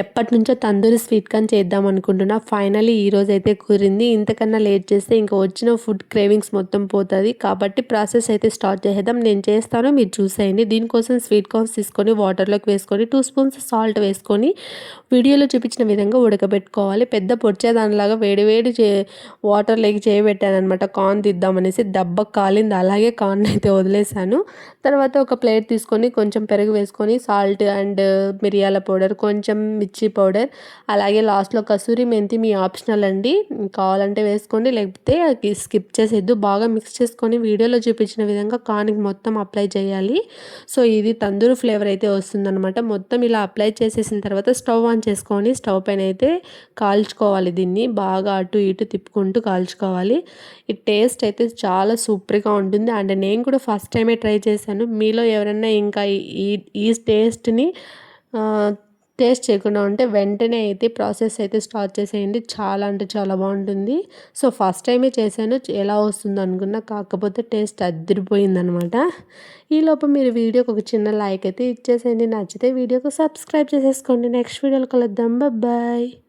ఎప్పటి నుంచో tandoori sweet corn చేద్దాం అనుకుంటున్నా. ఫైనలీ ఈరోజు అయితే కుదిరింది. ఇంతకన్నా లేట్ చేస్తే ఇంకా వచ్చిన ఫుడ్ క్రేవింగ్స్ మొత్తం పోతుంది. కాబట్టి ప్రాసెస్ అయితే స్టార్ట్ చేసేద్దాం. నేను చేస్తాను. మీరు చూసేయండి. దీనికోసం స్వీట్ కార్న్స్ తీసుకొని వాటర్లోకి వేసుకొని టూ స్పూన్స్ సాల్ట్ వేసుకొని వీడియోలో చూపించిన విధంగా ఉడకబెట్టుకోవాలి. పెద్ద పొడిచేదానిలాగా వేడి వేడి చే వాటర్లోకి చేయబెట్టాను అనమాట కార్న్ తీద్దామనేసి దెబ్బ కాలింది. అలాగే కార్న్ అయితే వదిలేశాను. తర్వాత ఒక ప్లేట్ తీసుకొని కొంచెం పెరుగు వేసుకొని సాల్ట్ అండ్ మిరియాల పౌడర్ కొంచెం మిర్చి పౌడర్ అలాగే లాస్ట్లో కసూరి మెంతి మీ ఆప్షనల్ అండి. కావాలంటే వేసుకోండి లేకపోతే స్కిప్ చేసేద్దు. బాగా మిక్స్ చేసుకొని వీడియోలో చూపించిన విధంగా కానికి మొత్తం అప్లై చేయాలి. సో ఇది తందూరు ఫ్లేవర్ అయితే వస్తుందన్నమాట. మొత్తం ఇలా అప్లై చేసేసిన తర్వాత స్టవ్ ఆన్ చేసుకొని స్టవ్ పైన అయితే కాల్చుకోవాలి దీన్ని. బాగా అటు ఇటు తిప్పుకుంటూ కాల్చుకోవాలి. ఈ టేస్ట్ అయితే చాలా సూపర్గా ఉంటుంది. అండ్ నేను కూడా ఫస్ట్ టైమే ట్రై చేశాను. మీలో ఎవరైనా ఇంకా ఈ ఈ టేస్ట్ని టేస్ట్ చేయకుండా ఉంటే వెంటనే అయితే ప్రాసెస్ అయితే స్టార్ట్ చేసేయండి. చాలా అంటే చాలా బాగుంటుంది. సో ఫస్ట్ టైమే చేశాను. ఎలా వస్తుంది అనుకున్నా కాకపోతే టేస్ట్ అదిరిపోయిందనమాట. ఈలోపు మీరు వీడియోకి ఒక చిన్న లైక్ అయితే ఇచ్చేసేయండి. నచ్చితే వీడియోకి సబ్స్క్రైబ్ చేసేసుకోండి. నెక్స్ట్ వీడియోలో కలుద్దాం. బాయ్